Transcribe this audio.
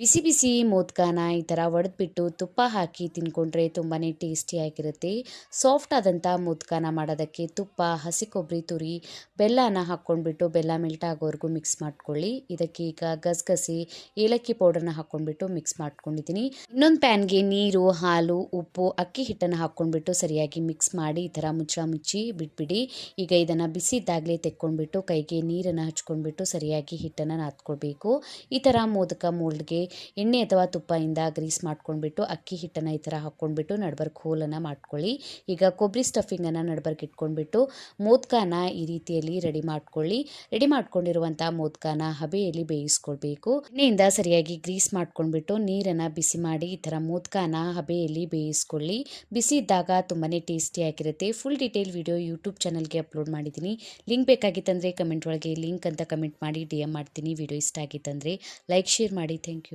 ಬಿಸಿ ಬಿಸಿ ಮೋದಕನ ಈ ಥರ ಒಡೆದ್ಬಿಟ್ಟು ತುಪ್ಪ ಹಾಕಿ ತಿನ್ಕೊಂಡ್ರೆ ತುಂಬಾ ಟೇಸ್ಟಿಯಾಗಿರುತ್ತೆ ಸಾಫ್ಟ್ ಆದಂಥ ಮೋದಕನ ಮಾಡೋದಕ್ಕೆ ತುಪ್ಪ, ಹಸಿ ಕೊಬ್ಬರಿ, ತುರಿ, ಬೆಲ್ಲನ ಹಾಕ್ಕೊಂಡ್ಬಿಟ್ಟು ಬೆಲ್ಲ ಮೆಲ್ಟ್ ಆಗೋವರೆಗೂ ಮಿಕ್ಸ್ ಮಾಡ್ಕೊಳ್ಳಿ. ಇದಕ್ಕೆ ಈಗ ಗಸಗಸೆ, ಏಲಕ್ಕಿ ಪೌಡರ್ನ ಹಾಕ್ಕೊಂಡ್ಬಿಟ್ಟು ಮಿಕ್ಸ್ ಮಾಡ್ಕೊಂಡಿದ್ದೀನಿ. ಇನ್ನೊಂದು ಪ್ಯಾನ್ಗೆ ನೀರು, ಹಾಲು, ಉಪ್ಪು, ಅಕ್ಕಿ ಹಿಟ್ಟನ್ನು ಹಾಕ್ಕೊಂಡ್ಬಿಟ್ಟು ಸರಿಯಾಗಿ ಮಿಕ್ಸ್ ಮಾಡಿ ಈ ಥರ ಮುಚ್ಚ ಮುಚ್ಚಿ ಬಿಟ್ಬಿಡಿ. ಈಗ ಇದನ್ನು ಬಿಸಿ ಇದ್ದಾಗಲೇ ತೆಕ್ಕೊಂಡ್ಬಿಟ್ಟು ಕೈಗೆ ನೀರನ್ನು ಹಚ್ಕೊಂಡ್ಬಿಟ್ಟು ಸರಿಯಾಗಿ ಹಿಟ್ಟನ್ನು ನಾದ್ಕೊಳ್ಬೇಕು. ಈ ಥರ ಮೋದಕ, ಮೋಲ್ಡ್ಗೆ ಎಣ್ಣೆ ಅಥವಾ ತುಪ್ಪದಿಂದ ಗ್ರೀಸ್ ಮಾಡ್ಕೊಂಡ್ಬಿಟ್ಟು, ಅಕ್ಕಿ ಹಿಟ್ಟನ್ನು ಈ ಥರ ಹಾಕ್ಕೊಂಡ್ಬಿಟ್ಟು ನಡ್ಬರ್ಕ್ ಹೋಲನ್ನು ಮಾಡ್ಕೊಳ್ಳಿ. ಈಗ ಕೊಬ್ಬರಿ ಸ್ಟಫಿಂಗನ್ನು ನಡ್ಬರ್ಕ್ ಇಟ್ಕೊಂಡ್ಬಿಟ್ಟು ಮೋದ್ಕಾನ ಈ ರೀತಿಯಲ್ಲಿ ರೆಡಿ ಮಾಡ್ಕೊಳ್ಳಿ. ರೆಡಿ ಮಾಡ್ಕೊಂಡಿರುವಂಥ ಮೋದ್ಕಾನ ಹಬೆಯಲ್ಲಿ ಬೇಯಿಸ್ಕೊಳ್ಬೇಕು. ಎಣ್ಣೆಯಿಂದ ಸರಿಯಾಗಿ ಗ್ರೀಸ್ ಮಾಡ್ಕೊಂಡ್ಬಿಟ್ಟು ನೀರನ್ನು ಬಿಸಿ ಮಾಡಿ ಈ ಥರ ಮೋದ್ಕಾನ ಹಬೆಯಲ್ಲಿ ಬೇಯಿಸ್ಕೊಳ್ಳಿ. ಬಿಸಿ ಇದ್ದಾಗ ತುಂಬಾ ಟೇಸ್ಟಿಯಾಗಿರುತ್ತೆ ಫುಲ್ ಡೀಟೇಲ್ ವಿಡಿಯೋ ಯೂಟ್ಯೂಬ್ ಚಾನಲ್ಗೆ ಅಪ್ಲೋಡ್ ಮಾಡಿದ್ದೀನಿ. ಲಿಂಕ್ ಬೇಕಾಗಿತ್ತಂದರೆ ಕಮೆಂಟ್ ಒಳಗೆ ಲಿಂಕ್ ಅಂತ ಕಮೆಂಟ್ ಮಾಡಿ ಡಿ ಎಂ ಮಾಡ್ತೀನಿ. ವಿಡಿಯೋ ಇಷ್ಟ ಆಗಿತ್ತಂದರೆ ಲೈಕ್, ಶೇರ್ ಮಾಡಿ. Thank you.